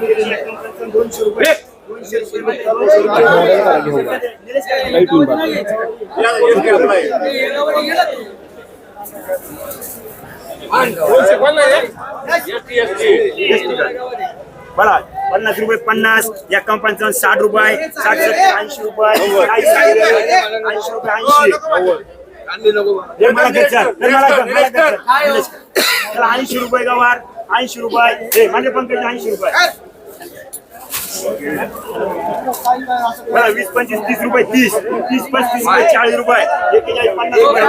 दोनशे रुपये दोनशे रुपये बघा पन्नास रुपये पन्नास या पंचावन्न साठ रुपये साठ रुपये ऐंशी रुपये ऐंशी रुपये ऐंशी त्याला ऐंशी रुपये गवार ऐंशी रुपये हे माझे पंकज ऐंशी रुपये बघा वीस पंचवीस तीस रुपये तीस. तीस पस्तीस रुपये चाळीस रुपये. एकेचाळीस पन्नास रुपये.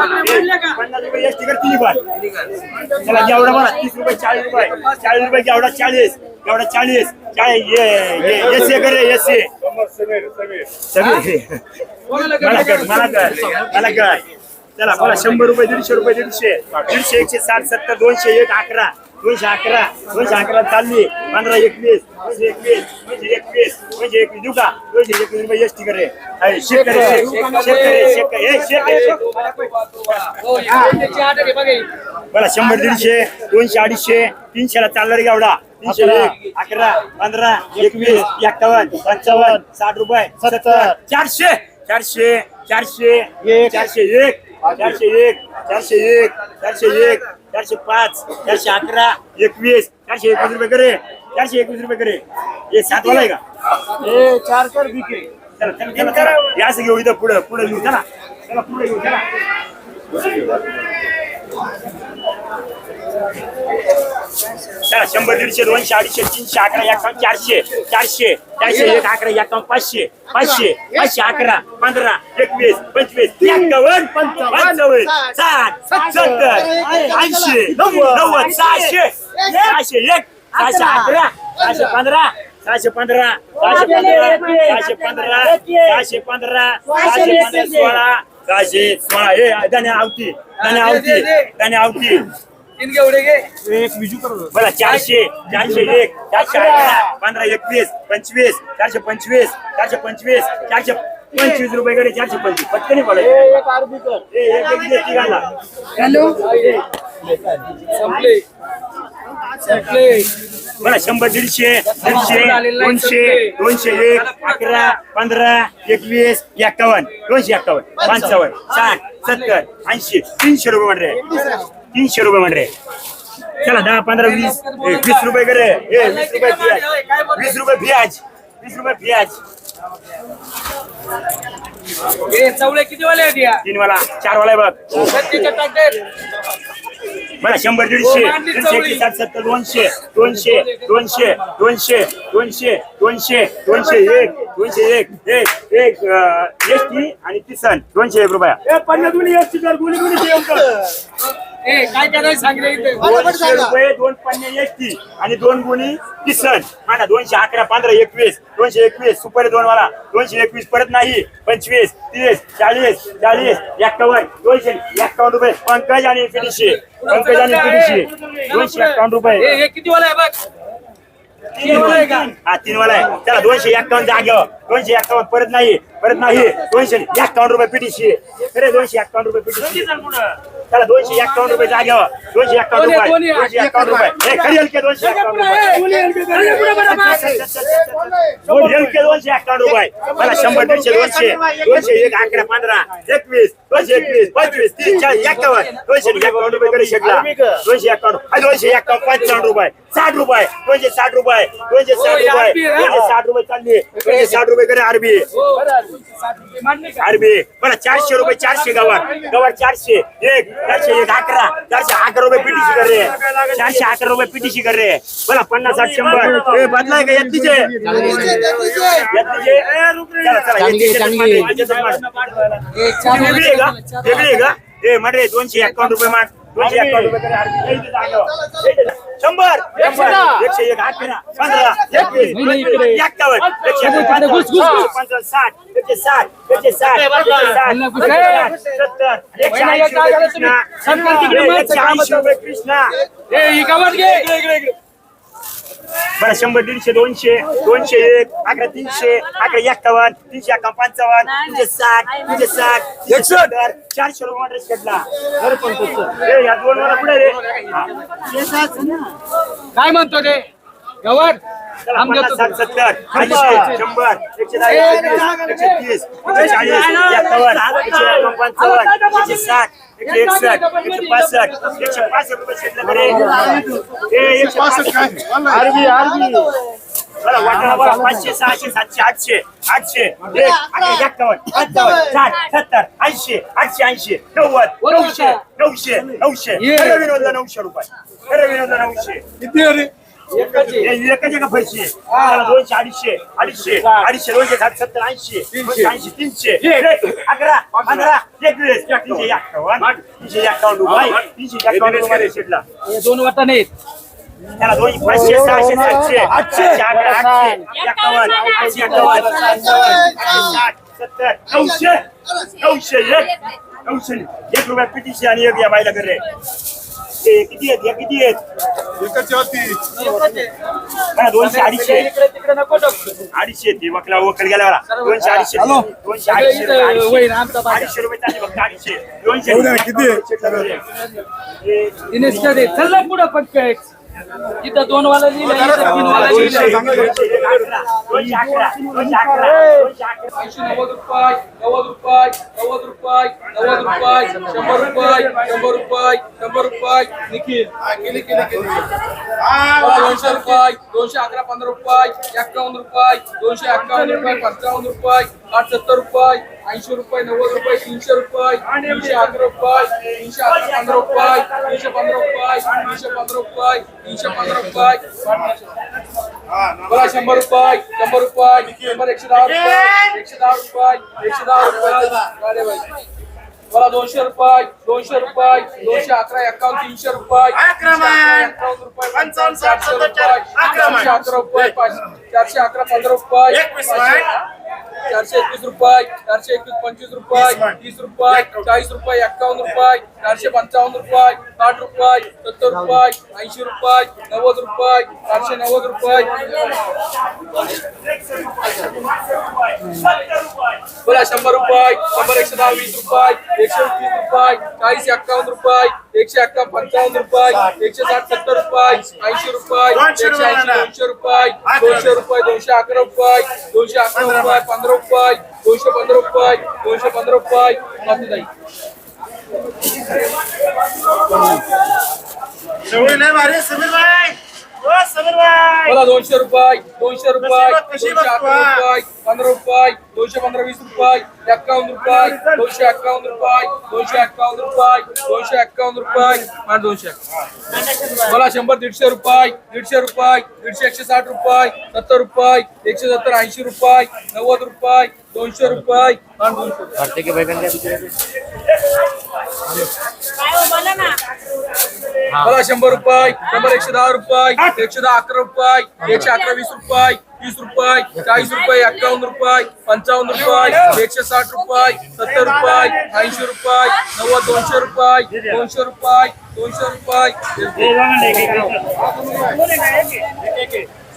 पन्नास रुपये एस टिकर तिन्ही चला जेवढा बघा तीस रुपये चाळीस रुपये. चाळीस रुपये जेवढा चाळीस. एवढा चाळीस. चाळीस ये ये एस ए करे एस ए सगळे मला कर मला कर. मला कर. चला मला शंभर रुपये दीडशे रुपये दीडशे. दीडशे एकशे साठ सत्तर दोनशे एक अकरा. दोनशे अकरा दोनशे अकरा चालली. पंधरा एकवीस दोनशे एकवीस दोनशे एकवीस दोनशे एकवीस. देऊ का? दोनशे एकवीस रुपये एस टी करे. अरे, शेक करे शेक शेक करे शेक करे हे, शेक करे शेक. मला शंभर दीडशे दोनशे अडीचशे तीनशेला चालला रे गावडा. तीनशे एक अकरा पंधरा एकवीस एक्कावन्न पंचावन्न साठ रुपये सत्तर. चारशे चारशे चारशे चारशे एक. चारशे एक चारशे एक चारशे एक चारशे पाच चारशे अकरा एकवीस चारशे एकवीस रुपये करे चारशे एकवीस रुपये करे. हे सात वाला आहे का? हे चार कर बिके. चला चला चला चला. हे असं घेऊ इथं पुढं पुढे घेऊ चला. चला पुढे घेऊ चला. शंभर दीडशे दोनशे अडीचशे तीनशे अकरा एकावन्न चारशे चारशे चारशे एक अकरा एकावन्न पाचशे पाचशे पाचशे अकरा पंधरा एकवीस पंचवीस एकावन्न पंचावन्न साठ सत्तर ऐंशी नव्वद सहाशे सहाशे एक सहाशे अकरा सहाशे पंधरा सहाशे पंधरा सहाशे पंधरा सहाशे पंधरा सहाशे पंधरा सहाशे पंधरा सोळा सहाशे सोळा. हे त्याने आवती त्याने आवती त्याने आवती. एक विजू करू बघा चारशे चारशे एक चारशे अकरा. पंधरा एकवीस पंचवीस चारशे पंचवीस चारशे पंचवीस चारशे पंचवीस रुपये कडे चारशे पंचवीस. पटकन हॅलो? बघा शंभर दीडशे दीडशे दोनशे दोनशे एक अकरा पंधरा एकवीस एक्कावन्न दोनशे एक्कावन्न पंचावन्न. साठ सत्तर ऐंशी तीनशे रुपये म्हणरे तीनशे रुपये म्हणरे चला दहा पंधरा वीस वीस रुपये करे. ए, वीस रुपये वीस रुपये व्याज वीस रुपये व्याज चवळे किती वाले आहेत या? तीन वाला चार वाला बघ बघा शंभर दीडशे दीडशे एकशे साठ सत्तर दोनशे दोनशे दोनशे दोनशे दोनशे दोनशे दोनशे एक दोनशे एक एक एक एस टी आणि किसन दोनशे एक रुपया. पन्नास गुणी एस टी कर गुणी गुणी ए काय करायचं सांगले इथे? दोनशे रुपये दोन पन्ने आणि दोन गुणी किसन. म्हणा दोनशे अकरा पंधरा एकवीस दोनशे एकवीस सुपर दोन वाला. दोनशे एकवीस परत नाही पंचवीस तीस चाळीस चाळीस एक्कावन्न दोनशे एक्कावन्न रुपये. पंकज आणि पिडीशे पंकज आणि पिडीशे दोनशे एक्कावन्न ए, रुपये हे किती वाला आहे बघ? तीन वाला आहे का हा तीन वाला आहे. चला दोनशे एक्कावन्न जागेवर दोनशे एक्कावन्न परत नाही. परत नाही. दोनशे एक्कावन्न रुपये पिटीशी अरे दोनशे एक्कावन्न रुपये पिटीशी चला दोनशे एक्कावन्न रुपये जागेवर दोनशे एक्कावन्न रुपये. दोनशे एक्कावन्न रुपये. खरी हलके दोनशे हलके दोनशे एक्कावन्न रुपये. मला शंभर दीडशे दोनशे. दोनशे एक अकरा पंधरा एकवीस दोनशे एकवीस पंचवीस तीस चाळीस एक्कावन्न. दोनशे एक्कावन्न रुपये कडे शेकला. दोनशे एक्कावन्न. दोनशे एक्कावन्न पंचावन्न रुपये. साठ रुपये. दोनशे साठ रुपये. दोनशे साठ रुपये. दोनशे साठ रुपये चालली. दोनशे साठ रुपये कडे आरबी आरबी बरं चारशे रुपये चारशे गवार. गवार चारशे. एक चारशे एक अकरा. चारशे अकरा रुपये पिटीशी कर रे. चारशे अकरा रुपये पिटीशी कर रे. बोला पन्नास साठ शंभर. ए, बदलाय का यत्तीचे. वेगळी का ए म्हण रे दोनशे एक्कावन्न रुपये मान दोनशे एक्कावन्न रुपये शंभर एकशे एक अकरा पंधरा एकवीस पंचवीस, एक्कावन्न एकशे एकावन्न, एकशे पंचावन्न साठ एकशे साठ एकशे साठ सत्तर एकशे ऐंशी कृष्णा एकशे ऐंशी रुपये कृष्णा. बरं शंभर दीडशे दोनशे दोनशे एक अकरा तीनशे अकरा एक्कावन्न तीनशे अकरा पंचावन्न तीनशे साठ तीनशे साठ सत्तर चारशे रुपये ड्रेस घेतला बरं पण. ए, या दोन वर पुढे रे. हा. काय म्हणतो ते? गवर? चला, आम पन्नास, देतो साठ, सत्तर ऐंशी शंभर एकशे दहा एकशे वीस, एकशे तीस एकशे चाळीस एक्कावन्न एकशे एकावन्न, पंचावन्न एकशे साठ एकशे एकसष्ट एकशे पासष्ट एकशे पासष्ट रुपये शिल्लक रे ए, एकशे पासष्ट आरबी आरबी बरं, वाटाणा बघा, पाचशे सहाशे सातशे आठशे आठशे एक अकरा एक्कावन्न पंचावन्न साठ सत्तर ऐंशी आठशे ऐंशी नव्वद नऊशे नऊशे नऊशे ये. खरं विनोदला नऊशे रुपये खरं विनोदला नऊशे किती अरे एकच. जगा पैसे? दोनशे अडीचशे अडीचशे अडीचशे दोनशे साठ सत्तर ऐंशी ऐंशी तीनशे. एक, अकरा पंधरा एकवीस तीनशे तीनशे तीनशे दोन वाटाणे आहेत त्याला दोन पाचशे सहाशे सातशे. आठशे. साठ सत्तर नऊशे. नऊशे एक. नऊशे एक रुपया पिटीशी आणि एक या बायला करे. हे किती आहेत? हे किती आहेत? एकाची होती मला दोनशे अडीचशे इकडे तिकडे नको टाकू. अडीचशे ते वकला वकल गेला मला दोनशे अडीचशे दोनशे अडीचशे इथं आमचा बाजार. अडीचशे रुपये चालले फक्त अडीचशे दोनशे किती? हे दिनेश का दे चल ना पुढं पटकन इथं दोन वाला लिहिलं इथं तीन वाला नव्वद रुपये नव्वद रुपये नव्वद रुपये नव्वद रुपये शंभर रुपये शंभर रुपये शंभर रुपये निखिल केली केली केली मला दोनशे रुपये दोनशे अकरा पंधरा रुपये एक्कावन्न रुपये दोनशे एक्कावन्न रुपये पंचावन्न रुपये आठ सत्तर रुपये ऐंशी रुपये नव्वद रुपये तीनशे रुपये तीनशे अकरा रुपये तीनशे अकरा पंधरा रुपये तीनशे पंधरा रुपये तीनशे पंधरा रुपये तीनशे पंधरा रुपये. मला शंभर रुपये शंभर रुपये शंभर एकशे दहा रुपये एकशे दहा रुपये एकशे दहा रुपये. मला दोनशे रुपये दोनशे रुपये दोनशे अकरा एकावन्न तीनशे रुपये एकावन्न रुपये रुपये चारशे अकरा रुपये चारशे अकरा पंधरा रुपये चारशे एकवीस रुपये चारशे एकवीस पंचवीस रुपये तीस रुपये चाळीस रुपये एक्कावन्न रुपये चारशे पंचावन्न रुपये साठ रुपये सत्तर रुपये ऐंशी रुपये नव्वद रुपये चारशे नव्वद रुपये. बोला शंभर रुपये शंभर एकशे दहा वीस रुपये एकशे तीस रुपये चाळीस एक्कावन्न रुपये. एकशे एक्कावन्न पंचावन्न रुपये एकशे साठ सत्तर रुपये ऐंशी रुपये एकशे ऐंशी दोनशे रुपये दोनशे रुपये. दोनशे अकरा रुपये दोनशे अकरा रुपये पंधरा रुपये दोनशे पंधरा रुपये दोनशे पंधरा रुपये. सवय नाही भारी समीर भाई. मला दोनशे रुपये दोनशे रुपये दोनशे अकरा? रुपये पंधरा रुपये दोनशे पंधरा वीस रुपये एक्कावन्न रुपये दोनशे एक्कावन्न रुपये दोनशे एक्कावन्न रुपये दोनशे एक्कावन्न रुपये आणि दोनशे. मला शंभर दीडशे रुपये दीडशे रुपये दीडशे एकशे साठ रुपये सत्तर रुपये एकशे सत्तर ऐंशी रुपये नव्वद रुपये दोनशे रुपये आणि दोनशे रुपये. मला शंभर रुपये शंभर एकशे दहा रुपये एकशे दहा अकरा रुपये एकशे अकरा वीस रुपये तीस रुपये चाळीस रुपये एक्कावन्न रुपये पंचावन्न रुपये एकशे साठ रुपये सत्तर रुपये ऐंशी रुपये नव्वद दोनशे रुपये दोनशे रुपये दोनशे रुपये.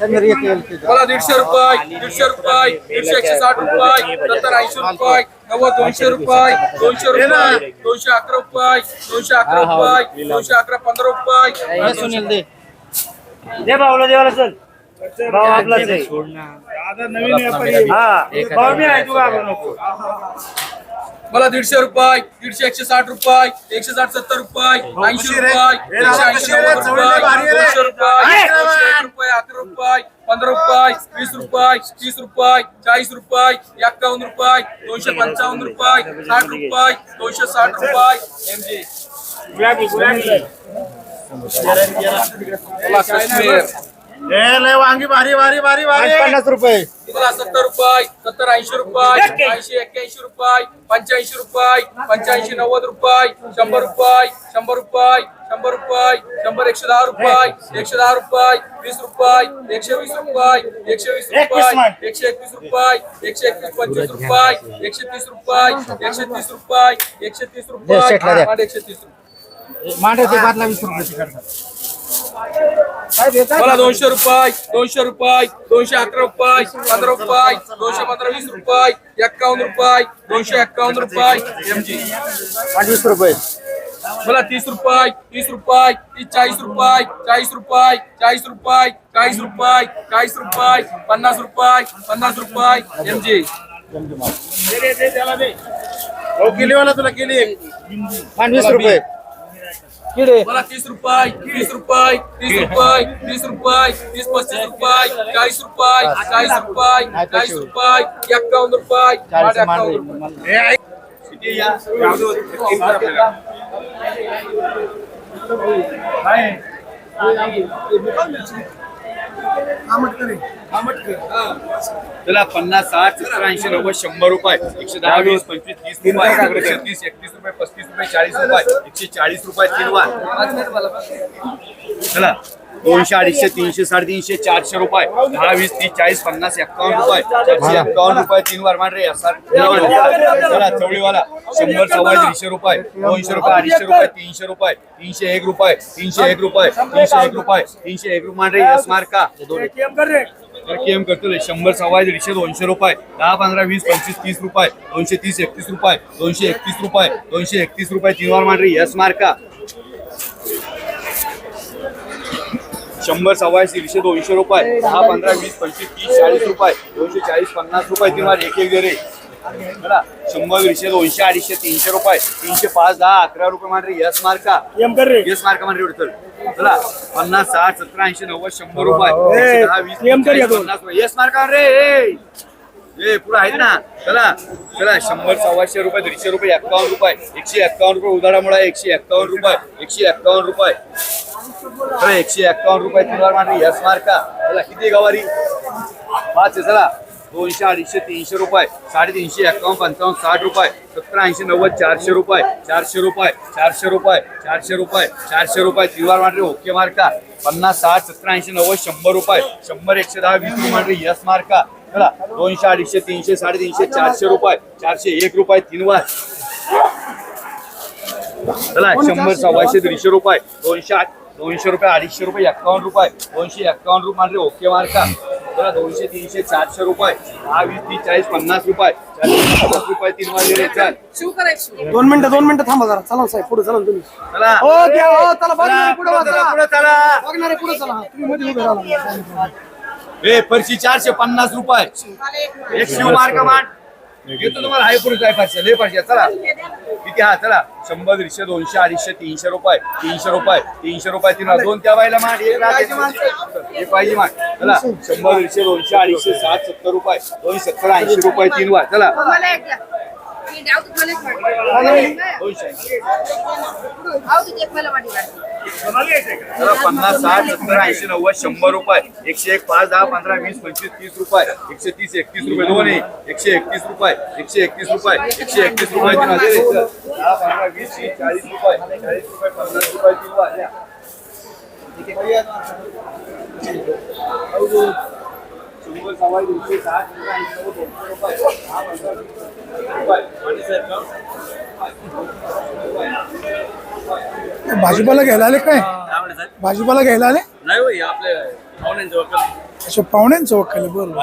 मला दीडशे रुपये दीडशे रुपये दीडशे एकशे साठ रुपये सत्तर ऐंशी रुपये नव्वद दोनशे रुपये दोनशे रुपये दोनशे अकरा रुपये दोनशे अकरा रुपये दोनशे अकरा पंधरा रुपये. सुनील दे. दे भाऊला देवाला चल. भाऊ आपलाच आहे. आता नवीन व्यापारी आहे. हा भाऊ मी आहे तू घाबरू नको. मला दीडशे रुपये दीडशे एकशे साठ रुपये एकशे साठ सत्तर रुपये ऐंशी रुपये एकशे ऐंशी नव्वद रुपये दोनशे रुपये रुपये अकरा रुपये पंधरा रुपये वीस रुपये तीस रुपये चाळीस रुपये एक्कावन्न रुपये दोनशे पंचावन्न रुपये साठ रुपये दोनशे साठ रुपये वांगी भारी भारी भारी भारी. पन्नास रुपये. मला सत्तर रुपये सत्तर ऐंशी रुपये ऐंशी एक्क्याऐंशी रुपये पंच्याऐंशी रुपये पंच्याऐंशी नव्वद रुपये शंभर रुपये शंभर रुपये शंभर रुपये शंभर एकशे दहा रुपये एकशे दहा रुपये वीस रुपये एकशे वीस रुपये एकशे वीस रुपये एकशे एकवीस रुपये एकशे एकवीस पंचवीस रुपये एकशे तीस रुपये एकशे तीस रुपये एकशे तीस रुपये एकशे तीस रुपये. मांडाचे बादला वीस रुपये मला दोनशे रुपये दोनशे रुपये दोनशे अकरा रुपये पंधरा रुपये दोनशे पंधरा वीस रुपये एक्कावन्न रुपये दोनशे एक्कावन्न रुपये एमजी पंचवीस रुपये. मला तीस रुपये तीस रुपये तीस चाळीस रुपये चाळीस रुपये चाळीस रुपये चाळीस रुपये चाळीस रुपये पन्नास रुपये पन्नास रुपये एमजी हो किलीवाला तुला किली पंचवीस रुपये. मला तीस रुपये तीस रुपये तीस रुपये तीस रुपये तीस पस्तीस रुपये चाळीस रुपये चाळीस रुपये चाळीस रुपये एक्कावन्न रुपये साडे एक्कावन्न रुपये हे तुला पन्नास साठ सत्तर ऐंशी नव्वद शंभर रुपये. एकशे दहा वीस पंचवीस तीस रुपये. एकशे तीस एकतीस रुपये पस्तीस रुपये चाळीस रुपये. एकशे चाळीस रुपये तीन वार चला. दोनशे अडीचशे तीनशे साडेतीनशे चारशे रुपये. दहा वीस तीस चाळीस पन्नास एक्कावन्न रुपये. चारशे एक्कावन्न रुपये तीन वार मांडरे चला चवळीवाला शंभर सव्वा दीडशे रुपये दोनशे रुपये अडीचशे रुपये तीनशे रुपये तीनशे एक रुपये तीनशे एक रुपये तीनशे एक रुपये तीनशे एक रुपये मांडरे यस मार्क. केम करतो शंभर सव्वा दीडशे दोनशे रुपये. दहा पंधरा वीस पंचवीस तीस रुपये. दोनशे तीस एकतीस रुपये. दोनशे एकतीस रुपये. दोनशे एकतीस रुपये तीन वार मांडरे यस मार्का. शंभर सव्वाशे दीडशे दोनशे रुपये दहा पंधरा वीस पंचवीस तीस चाळीस रुपये दोनशे चाळीस पन्नास रुपये वार एक एक दे शंभर दीडशे दोनशे अडीचशे तीनशे रुपये तीनशे पाच दहा अकरा रुपये मांडरे यस मार्का यस मार्का मांडरे उडतर चला पन्नास साठ सत्तर ऐंशी नव्वद शंभर रुपये दहा वीस पन्नास रुपये. यस मार्का रे ए. पुढे आहेत ना. चला चला शंभर सव्वाशे रुपये दीडशे रुपये एक्कावन्न रुपये एकशे एक्कावन्न रुपये उदाहरणामुळे एकशे एक्कावन्न रुपये एकशे एक्कावन्न रुपये. चला एकशे एक्कावन्न रुपये किती गवारी? रुपये. साठ रुपये. सत्तर नव्वद, चारशे रुपये. चारशे रुपये चारशे रुपये चारशे रुपये चारशे रुपये. ओके मार्का. पन्नास, साठ, सत्तर, ऐंशी, नव्वद, शंभर रुपये. शंभर, एकशे दहा, वीस मारले यस मार्का. चला, दोनशे अडीचशे, तीनशे, साडेतीनशे, चारशे रुपये. चारशे एक रुपये, तीन वार. चला, शंभर, सव्वाशे, दीडशे रुपये. दोनशे दोनशे रुपये अडीचशे रुपये एक्कावन्न रुपये. दोनशे एक्कावन्न रुपये मारले ओके मार्का चला दोनशे तीनशे चारशे रुपये. दहा वीस तीस चाळीस पन्नास रुपये. चाळीस पन्नास रुपये तीन वाजले. रे चल दोन मिनिटं दोन मिनिटं थांबा जरा. चला साहेब पुढे चला ना तुम्ही. चला. हो द्या. हो चला बघणारे पुढे पुढं चला, चला पुढं चला. बघणारे पुढे चला. तुम्ही मध्ये उभे राहा. ए परशी चारशे पन्नास रुपये. एक शिव मार्क मान येतो तुम्हाला हाय पुरुष आहे पाचशे लय पाचशे चला. किती हा चला. शंभर दीडशे दोनशे अडीचशे तीनशे रुपये तीनशे रुपये तीनशे रुपये तीन दोन त्या बायला एक राहते एक पाहिजे मान चला. शंभर दीडशे दोनशे अडीचशे साठ सत्तर रुपये दोनशे सत्तर ऐंशी रुपये तीन वार. चला. दोनशे. पन्नास साठ सत्तर ऐंशी नव्वद शंभर रुपये. एकशे एक पाच दहा पंधरा वीस पंचवीस तीस रुपये. एकशे तीस एकतीस रुपये दोन आहे एकशे एकतीस रुपये. एकशे एकतीस रुपये. एकशे एकतीस रुपये तीन दहा पंधरा वीस तीस चाळीस रुपये. चाळीस रुपये पन्नास रुपये शंभर सव्वा दोनशे साठ रुपये. भाजीपाला घ्यायला आले काय? भाजीपाला घ्यायला आले? नाही आपले पाहुण्यांचं वक्कल. बरोबर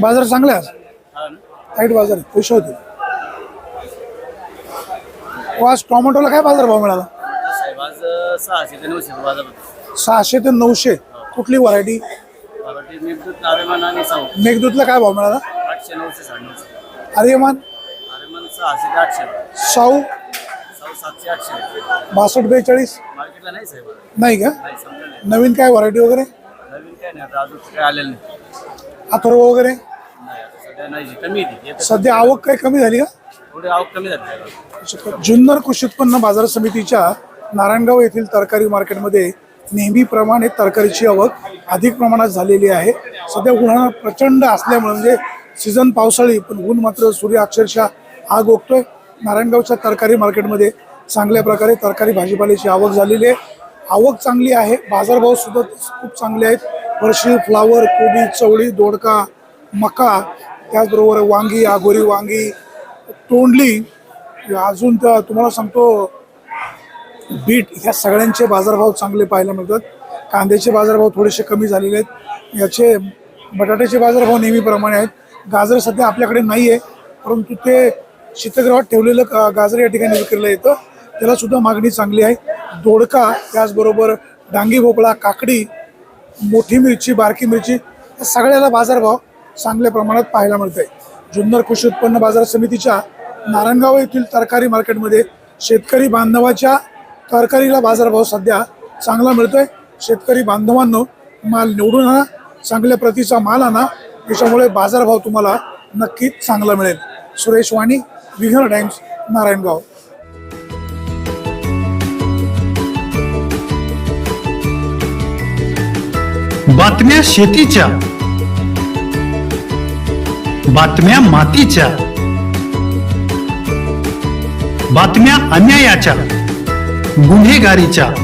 बाजार चांगला आहे आज. बाजार पैसे होते. हो, आज टोमॅटोला काय बाजार भाव मिळाला? सहाशे ते नऊशे कुठली व्हरायटी? मेघदूतला काय भाव मिळाला? आठशे नऊशे साडेनऊशे. आर्यमान आर्यमान सहाशे ते आठशे. साऊ? साऊ सातशे आठशे. बासष्ट बेचाळीस? मार्केटला नाही साहेब आता. नाही का? नाही समजा नाही. नवीन काय व्हरायटी वगैरे? नवीन काय नाही आता अजून काय आलेलं नाही. अथर्व वगैरे? नाही आता सध्या नाही जी, कमी येते येतं. सध्या. आवक काही कमी झाली का? थोडी आवक कमी झाली आहे. जुन्नर कृषी उत्पन्न बाजार समितीच्या नारायणगाव येथील तरकारी मार्केटमध्ये नेहमीप्रमाणे तरकारीची आवक अधिक प्रमाणात झालेली आहे. सध्या उन्हाळा प्रचंड असल्यामुळे म्हणजे सीझन पावसाळी पण ऊन मात्र सूर्य अक्षरशः आग ओकतोय. नारायणगावच्या तरकारी मार्केटमध्ये चांगल्या प्रकारे तरकारी भाजीपाल्याची आवक झालेली आहे. आवक चांगली आहे. बाजारभाव सुद्धा खूप चांगले आहेत. फरशी फ्लावर कोबी चवळी दोडका मका त्याचबरोबर वांगी आगोरी वांगी तोंडली अजून तर तुम्हाला सांगतो बीट ह्या सगळ्यांचे बाजारभाव चांगले पाहायला मिळतात. कांद्याचे बाजारभाव थोडेसे कमी झालेले आहेत. याचे बटाट्याचे बाजारभाव नेहमीप्रमाणे आहेत. गाजर सध्या आपल्याकडे नाही आहे परंतु ते शीतगृहात ठेवलेलं गाजर या ठिकाणी विक्रीला येतं. त्याला सुद्धा मागणी चांगली आहे. दोडका त्याचबरोबर डांगी भोपळा काकडी मोठी मिरची बारकी मिरची या सगळ्याला बाजारभाव चांगल्या प्रमाणात पाहायला मिळत आहे जुन्नर कृषी उत्पन्न बाजार समितीच्या नारायणगाव येथील तरकारी मार्केटमध्ये शेतकरी बांधवाच्या तरकारीला बाजारभाव सध्या चांगला मिळतोय. शेतकरी बांधवांनो माल निवडून आणा चांगल्या प्रतीचा माल आणा. त्याच्यामुळे बाजारभाव तुम्हाला नक्कीच चांगला मिळेल. सुरेश वाणी विघर टाइम्स नारायणगाव. बातम्या शेतीच्या. बातम्या मातीच्या. बातम्या अन्यायाच्या. गुन्हेगारीच्या.